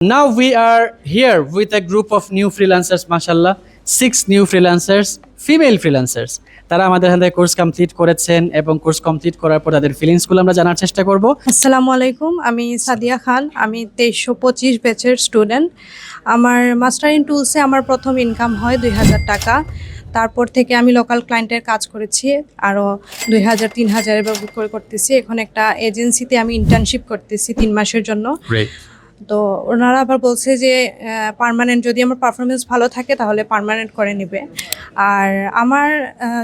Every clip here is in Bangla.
Now we are here with a group of new freelancers, mashallah, six new freelancers, female freelancers. তারা আমাদের হাতে কোর্স কমপ্লিট করেছেন এবং কোর্স কমপ্লিট করার পর তাদের ফিলিংসগুলো আমরা জানার চেষ্টা করব। আসসালামু আলাইকুম আমি সাদিয়া খান। আমি তেইশশো পঁচিশ ব্যাচের স্টুডেন্ট আমার মাস্টার ইন টুলসে আমার প্রথম ইনকাম হয় দুই হাজার টাকা। তারপর থেকে আমি লোকাল ক্লায়েন্টের কাজ করেছি আরও দুই হাজার তিন হাজার করতেছি। এখন একটা এজেন্সিতে আমি ইন্টার্নশিপ করতেছি তিন মাসের জন্য। তো ওনারা আবার বলছে যে পারমানেন্ট যদি আমার পারফরমেন্স ভালো থাকে তাহলে পারমানেন্ট করে নেবে। আর আমার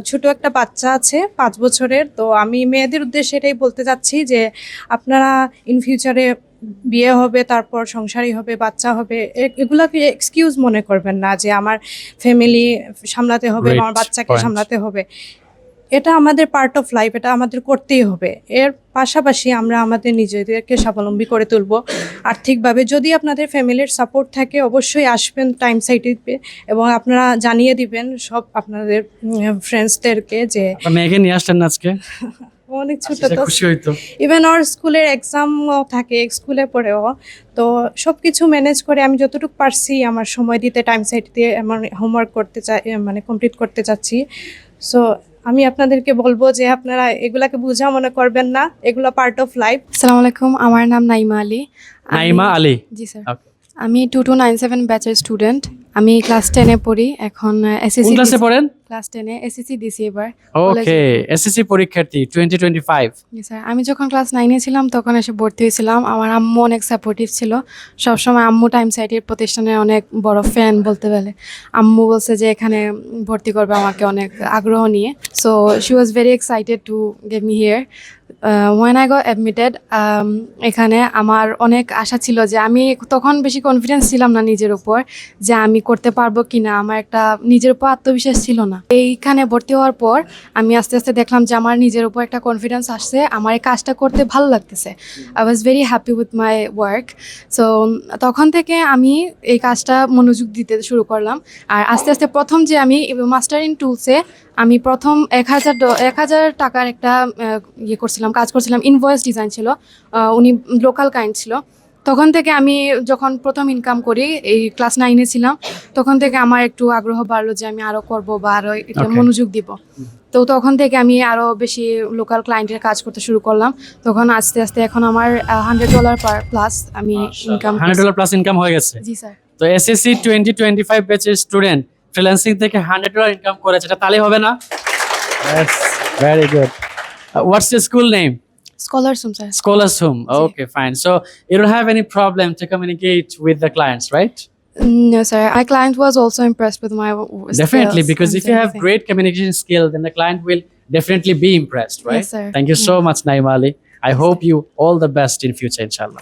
ছোট একটা বাচ্চা আছে পাঁচ বছরের তো আমি মেয়েদের উদ্দেশ্যে এটাই বলতে চাচ্ছি যে আপনারা ইন ফিউচারে বিয়ে হবে তারপর সংসারই হবে বাচ্চা হবে এগুলাকে এক্সকিউজ মনে করবেন না যে আমার ফ্যামিলি সামলাতে হবে আমার বাচ্চাকে সামলাতে হবে। এটা আমাদের পার্ট অফ লাইফ এটা আমাদের করতেই হবে। এর পাশাপাশি আমরা আমাদের নিজেদেরকে স্বাবলম্বী করে তুলব। আর্থিকভাবে যদি আপনাদের ফ্যামিলির সাপোর্ট থাকে অবশ্যই আসবেন টাইম সাইটে এবং আপনারা জানিয়ে দিবেন সব আপনাদের ফ্রেন্ডসদেরকে যে মেয়েকে নিয়ে আসলেন আজকে? অনেক ছোট তো। ইভেন ওর স্কুলের এক্সামও থাকে স্কুলে পড়েও। তো সব কিছু ম্যানেজ করে আমি যতটুকু পারছি আমার সময় দিতে টাইম সাইট দিয়ে আমার হোমওয়ার্ক করতে চাই মানে কমপ্লিট করতে চাচ্ছি। সো আমি আপনাদেরকে বলব যে আপনারা এগুলাকে বুঝা মনে করবেন না। এগুলো পার্ট অফ লাইফ আসসালামু আলাইকুম আমার নাম নাইমা আলী। নাইমা আলী? জি স্যার আমি টু টু নাইন সেভেন ব্যাচের স্টুডেন্ট আমি ক্লাস টেনে পড়ি এখন এসএসসি ক্লাসে পড়েন? ক্লাস টেনে এসএসসি দিছি এবার ওকে এসএসসি পরীক্ষার্থী টোয়েন্টি ফাইভ জি স্যার আমি যখন ক্লাস নাইনে ছিলাম তখন এসে ভর্তি হয়েছিলাম। আমার আম্মু অনেক সাপোর্টিভ ছিল। সবসময় আম্মু টাইম সাইটের প্রতিষ্ঠানের অনেক বড় ফ্যান বলতে গেলে। আম্মু বলছে যে এখানে ভর্তি করবে আমাকে অনেক আগ্রহ নিয়ে। So she was very excited to get me here when I go admitted এখানে আমার অনেক আশা ছিল যে আমি তখন বেশি কনফিডেন্স ছিলাম না নিজের উপর যে আমি করতে পারব কি না আমার একটা নিজের উপর আত্মবিশ্বাস ছিল না। এইখানে ভর্তি হওয়ার পর আমি আস্তে আস্তে দেখলাম যে আমার নিজের উপর একটা কনফিডেন্স আসছে, আমার এই কাজটা করতে ভালো লাগতেছে। I was very happy with my work so তখন থেকে আমি এই কাজটা মনোযোগ দিতে শুরু করলাম। আর আস্তে আস্তে প্রথম যে আমি মাস্টার ইন টুলসে আমি প্রথম এক হাজার এক হাজার টাকার একটা ইয়ে করছিলাম কাজ করছিলাম ইনভয়েস ডিজাইন ছিল উনি লোকাল কাইন্ড ছিল। তখন থেকে আমি যখন প্রথম ইনকাম করি এই ক্লাস নাইনে ছিলাম তখন থেকে আমার একটু আগ্রহ বাড়লো যে আমি আরও করব বা আরও এটা মনোযোগ দিব। তো তখন থেকে আমি আরও বেশি লোকাল ক্লায়েন্টের কাজ করতে শুরু করলাম। তখন আস্তে আস্তে এখন আমার হান্ড্রেড ডলার পার প্লাস আমি income hundred dollar plus income হয়ে গেছে? জি স্যার তো এসএসসি টোয়েন্টি টোয়েন্টি ফাইভ ব্যাচের স্টুডেন্ট ফ্রিল্যান্সিং থেকে হান্ড্রেড ডলার ইনকাম করেছে এটা তাহলে হবে না? Very good Uh, what's the school name? Scholars Home, sir. Scholars Home. Okay, fine. So you don't have any problem to communicate with the clients, right? Mm, no, sir. My client was also impressed with my Definitely, skills because if you have great communication skill, then the client will definitely be impressed, right? Yes, sir. Thank you so much, Naim Ali. I hope you all the best in future, inshallah.